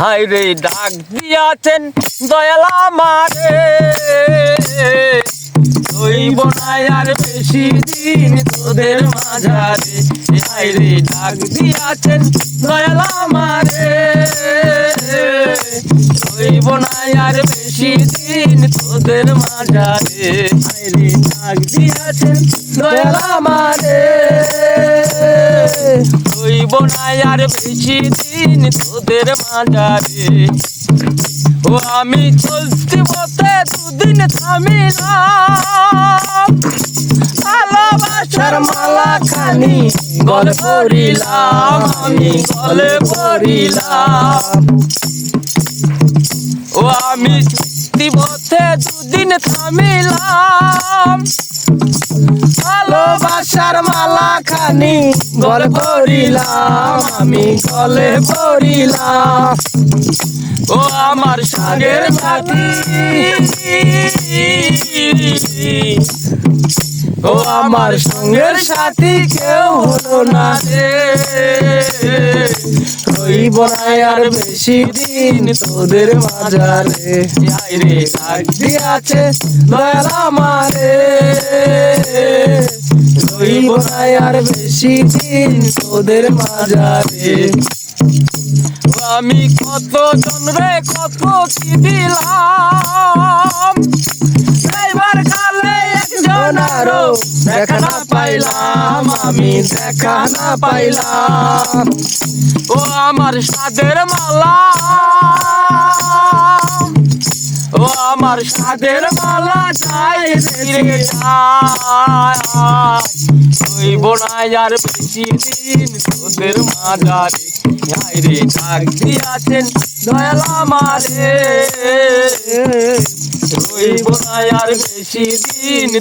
High রে, ডাক দিয়াছেন দয়ালা মারে হইব না আর বেশি দিন তোদের মাঝারে। হাই রে, ডাক দিয়াছেন দয়ালা মারে হইব না আর বেশি দিন তোদের মাঝারে। হাই রে, ডাক দিয়াছেন দয়ালা মারে হইব না বেশি দিন তোদের মাঝারে ও আমি চলছি বসে দুদিন থামিলাম ভালোবাসার মালা খানি গলে পড়িলাম আমি গলে পড়িলাম ও আমি চুক্তি পথে দুদিন থামিলাম ভালোবাসার মালা খানি গলে পড়িলাম আমি গলে পড়িলাম ও আমার সাগের সাথী ও আমার সঙ্গের সাথী, কেউ হলো না রে হইব না আর বেশি দিন তোদের মাঝারে। রে ডাক দয়াল আমারে। আর বেশি দিন আমি কত জন রে, কত কি দিলাম? এবার কালে একজন আরও দেখা না পাইলাম, আমি দেখা না পাইলাম। ও আমার সাদের মালা। আমার সাদের মালা যায় রে তুই আর বেশি দিন তোদের মাঝারে যাই রে। ডাক দিয়াছেন দয়াল আমারে। তুই না আর বেশি দিন